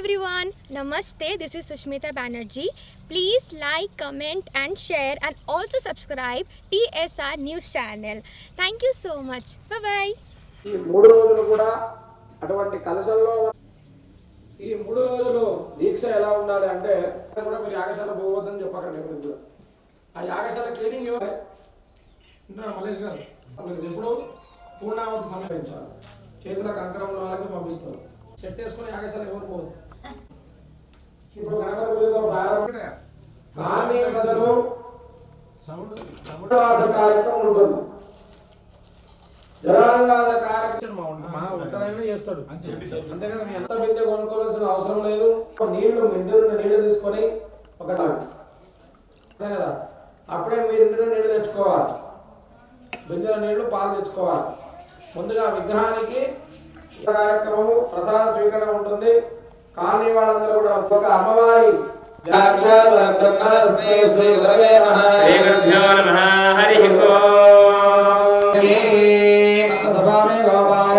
everyone. Namaste. This is Sushmita Banerjee. Please like, comment, and share, and also subscribe TSR News channel. Thank you so much. Bye bye. ఈ మూడు రోజులు కూడా అటువంటి కలశంలో ఈ మూడు రోజులు దీక్ష ఎలా ఉండాలి అంటే కూడా మీరు యాగశాల పోవద్దని చెప్పకండి ఆ యాగశాల క్లీనింగ్ ఎవరు మలేష్ గారు మీరు ఎప్పుడు పూర్ణావతి సమర్పించాలి చేతుల కంకణం వాళ్ళకి పంపిస్తారు చెట్టు వేసుకుని యాగశాల ఎవరు పోవద్దు కార్యక్రమం ఉంటుంది. కార్యక్రమం ఉత్తరాయణ చేస్తాడు. మీ కొనుక్కోవాల్సిన అవసరం లేదు. నీళ్ళు మిందులు నీళ్ళు తీసుకొని ఒక కదా? అప్పుడే మీరు ఇంటిలో నీళ్ళు తెచ్చుకోవాలి. బిందెల నీళ్ళు పాలు తెచ్చుకోవాలి. ముందుగా విగ్రహానికి ఈ కార్యక్రమము ప్రసాద స్వీకరణ ఉంటుంది. కానీ వాళ్ళందరూ కూడా ఒక అమ్మవారి సాక్షాత్ పరబ్రహ్మణస్మై శ్రీ గురవే నమః. శ్రీ గురుభ్యో నమః. హరి ఓం సభామే గోపాయ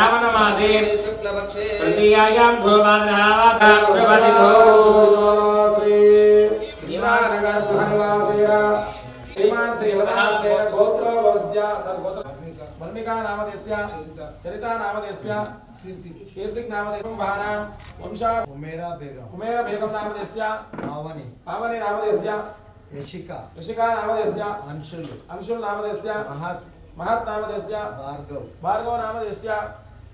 श्रावणमासे तृतीयायां मन्मिका नामधेयस्य चरिता नामधेयस्य कीर्ति कीर्तिक नामधेयं वहाना वंशा कुमेरा बेगम कुमेरा बेगम नामधेयस्य पावनी पावनी नामधेयस्य यशिका। यशिका नामधेयस्य अंशुल। अंशुल नामधेयस्य महत्। महत् नामधेयस्य भार्गव। भार्गव नामधेयस्य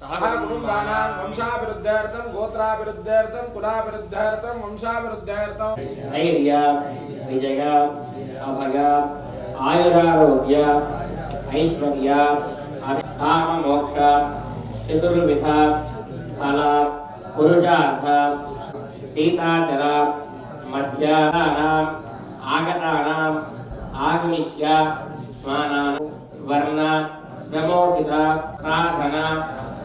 సహా కుటుంబానాం పృథ్వీ నామదేస్య ప్రియాంక నామదేస్య ధైర్య విజయ అభయ ఆయురారోగ్య ఐశ్వర్య కామ మోక్ష చతుర్విధ ఫల పురుషార్థ సీతాచర మధ్యాహ్నాం ఆగతానాం ఆగమిష్య స్మానాన వర్ణ శ్రమోచిత సాధన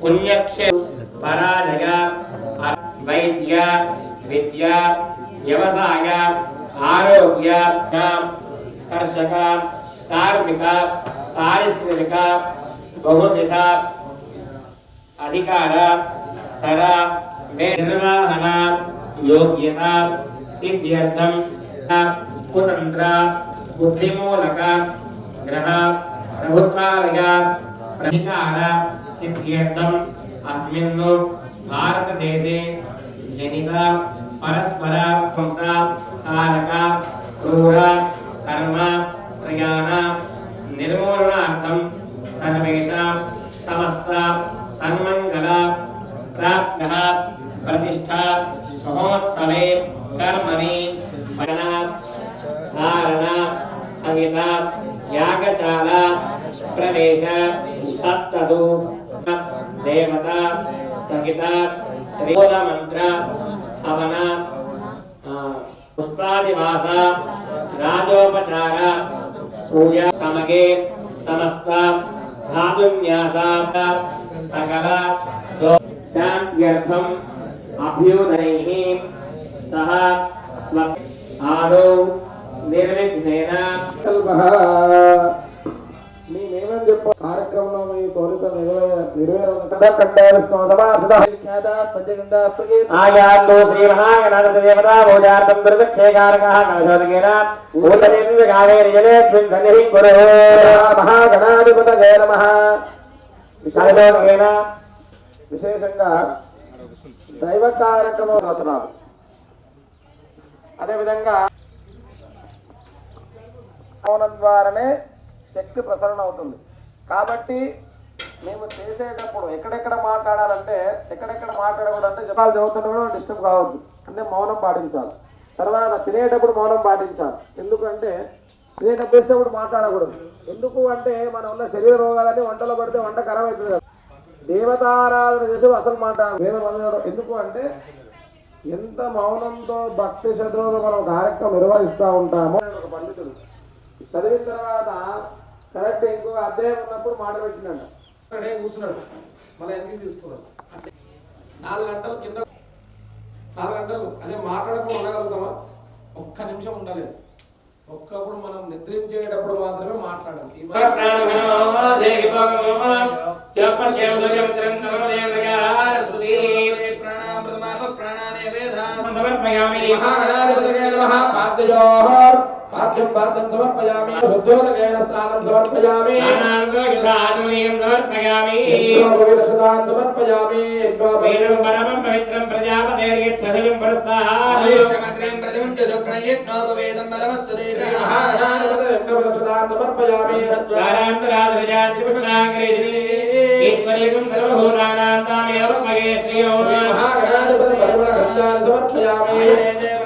पुण्यक्षे पराजय, वैद्य, विद्या, व्यवसाय, आरोग्य, कर्षक, कार्मिक, पारिश्रमिक, बहुविध, अधिकार तर निर्वाहण योग्यता सिद्ध्यर्थम कुतंत्र बुद्धिमूलक, ग्रह प्रभुत्वालय प्रतिकार సిద్ధ్యర్థం అస్మిన్ భారతదేశే జనిత పరస్పర వంశ కారక క్రూర కర్మ ప్రయాణ నిర్మూలనార్థం సర్వేషాం సమస్త సన్మంగళ ప్రాప్య ప్రతిష్ఠా మహోత్సవే కర్మణి పఠన ధారణ సహిత యాగశాల ప్రవేశ తత్తదు దేవత సంగీత శ్రీమూల మంత్ర హవన పుష్పాదివాస రాజోపచార పూజ సమగే సమస్త సాధున్యాస సకల శాంత్యర్థం అభ్యుదయైః సహ స్వ ఆదౌ నిర్విఘ్నేన కల్పః. నేనేమని చెప్ప. కార్యక్రమంలో మీ కోరిక విశేషంగా దైవ కార్యక్రమం అవుతున్నారు అదేవిధంగా ద్వారానే శక్తి ప్రసరణ అవుతుంది. కాబట్టి మేము చేసేటప్పుడు ఎక్కడెక్కడ మాట్లాడాలంటే ఎక్కడెక్కడ మాట్లాడకూడదంటే జపాలు చదువుతున్న కూడా డిస్టర్బ్ కావద్దు. అంటే మౌనం పాటించాలి. తర్వాత తినేటప్పుడు మౌనం పాటించాలి. ఎందుకంటే తినేటప్పుడు వేసేటప్పుడు మాట్లాడకూడదు. ఎందుకు అంటే మన ఉన్న శరీర రోగాలన్నీ వంటలో పడితే వంట ఖరాబ్ అవుతుంది కదా. దేవతారాధన చేసి అసలు మాట్లాడాలి వేద ఎందుకు అంటే ఎంత మౌనంతో భక్తి శత్రువులు మనం కార్యక్రమం నిర్వహిస్తూ ఉంటామో ఒక పండితుడు చదివిన తర్వాత కరెక్ట్ ఇంకో అధ్యాయం ఉన్నప్పుడు మాట పెట్టినాడు. అక్కడే కూర్చున్నాడు. మళ్ళీ వెనక్కి తీసుకున్నాడు. నాలుగు గంటలు కింద నాలుగు గంటలు. అదే మాట్లాడకుండా ఉండగలుగుతామా? ఒక్క నిమిషం ఉండాలి ఒక్కప్పుడు మనం నిద్రించేటప్పుడు మాత్రమే మాట్లాడాలి. పాద్యం పాద్యం సమర్పయామి శుద్ధోదకేన స్నానం సమర్పయామి యజ్ఞోపవిదక్షతాన్ సమర్పయామి యజ్ఞోపవిదక్షతాన్ సమర్పయామి మహాగణాధిపతయే పరిమళగంధాన్ సమర్పయామి ఓం కపిలాయ నమః ఓం గజగన్నగాయ నమః ఓం లంబోదరాయ నమః ఓం వికటాయ నమః ఓం విఘ్నరాజాయ నమః ఓం గణా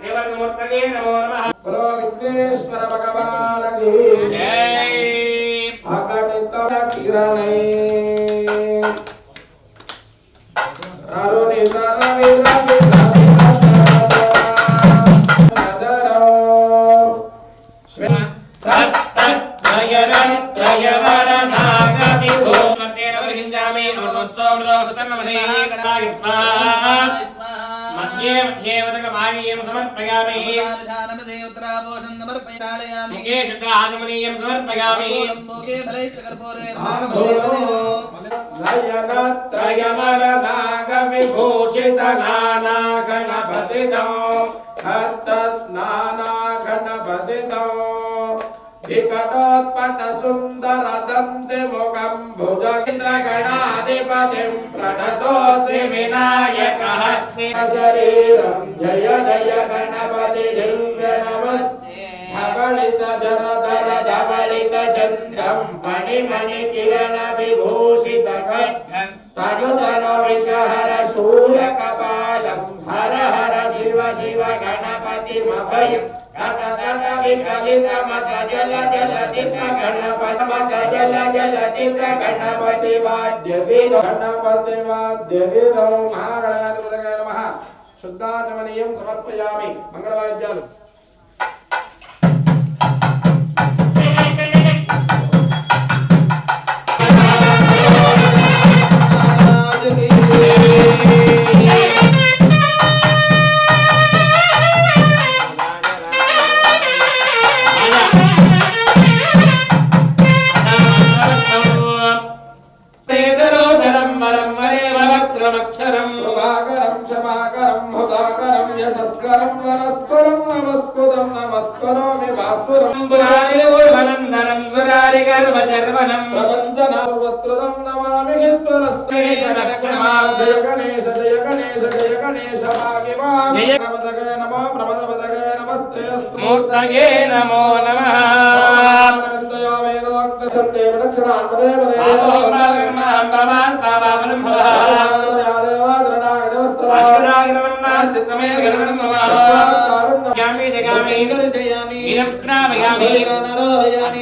దేవమూర్తగే నమో నమః. బలో విఘ్నేశ్వర భగవానకి జై. అగణిత కిరణై అరుణిత రవి देवं समर्पयामि मुखे बलेश्च कर्पूरे नागभूषितनानागणपतितो हत्तस्नानागणपतितो विकटोत्पटसुन्दरदन्तिमुखं भुजगिन्द्रगणाधिपतिं प्रणतोऽस्मि विनायकः शरीरं जय जय गणपतिलिङ्ग नमस्ते धवलित जरधर धवलित चन्द्रं फणिमणिकिरणविभूषितकण्ठं तनुधनु विषहर शूलकपालं। हर हर शिव शिव गणपतिमभयं गणदन विकलितमत जल जल चित्र गणपतमत जल जल चित्र गणपति वाद्य विदो गणपति वाद्य विदो महागणाधिपतये नमः। शुद्धाचमनीयं समर्पयामि। मङ्गलवाद्यालु పురారి గర్వశర్వణం ప్రపంచనామవత్రదం నమామి హిత్వరస్తే గణేశ జయ గణేశ జయ గణేశ భాగ్యవాన్ జయ- ప్రమదగయ నమో ప్రమదపదగయ నమస్తే అస్తు మూర్తయే నమో నమః ఆనందయో వేదోక్త భవాన్ భవాన్ యామి జగామి దర్శయామి ఇదం శ్రావయామి అస్మానారోహయామి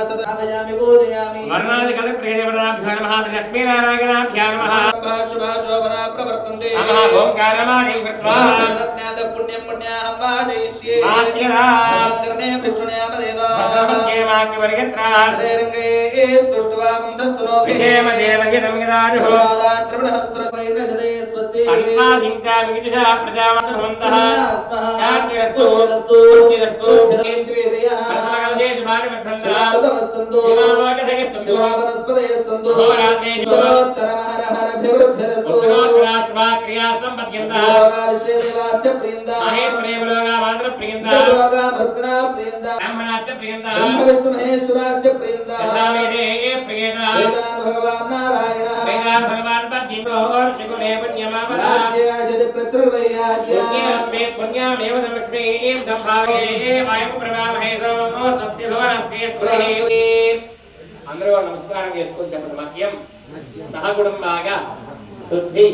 ఉపమాశివిష్టాసదామయామి పూజయామి వర్ణాది కలత్రేదేవతాభ్యో నమః లక్ష్మీనారాయణాభ్యో నమః శుభాశోభనా ప్రవర్తంతే నమః ఓంకారమాదిం కృత్వా జ్ఞాత పుణ్యం పుణ్యాహం వాదయిష్యే ఆచరా. అంతర్నే రంగే స్వస్తి శాంతిరస్తు శాంతిరస్తు శాంతిరస్తు కేంద్రియదయః సర్వకల్పే శుభాని వర్ధంతః శివావతమస్సంతు శివాలోకధయ సంతు శివావనస్పతయः సంతు హోరాత్రేషు ఉత్తరోత్తరమ హర హర భివృద్ధిరస్తు ఉత్తరోత్తరా శుభా ప్రియేతః వేదాన్ భగవాన్ నారాయణ వేదాన్ భగవాన్ పద్యంతోర్ శిగునే పుణ్యమావదా రాజ్యాజతి ప్రతిర్వయ్యాజ్య పుణ్యాత్మే పుణ్యామేవ లక్ష్మీం సంభావే వాయు ప్రవామహే సోమో స్వస్తి భవనస్కే స్మృతి అందరూ నమస్కారం చేసుకొని వాక్యం సహకుటుంబాగా శుద్ధి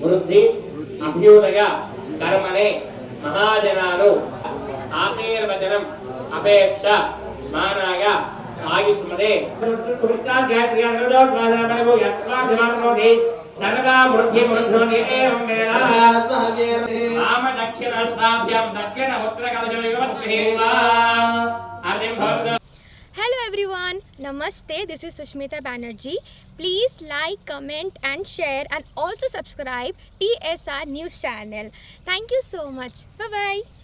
వృద్ధి అభ్యుదయ కర్మనే మహాజనాలు ఆశీర్వచనం అపేక్ష మానాగా आयुष्मदे पुरुषान् जातियानरोद्वादामयो यस्माद्वानोदे सर्वा मृध्ये मृध्योदे एवं वेदा आम दक्षिणस्ताभ्यां दक्षिण उत्तरकलजोगवत्प्रेवा अर्जं भवतु Hello everyone, Namaste. This is Sushmita Banerjee. Please like, comment, and share, and also subscribe TSR News Channel. Thank you so much. Bye bye.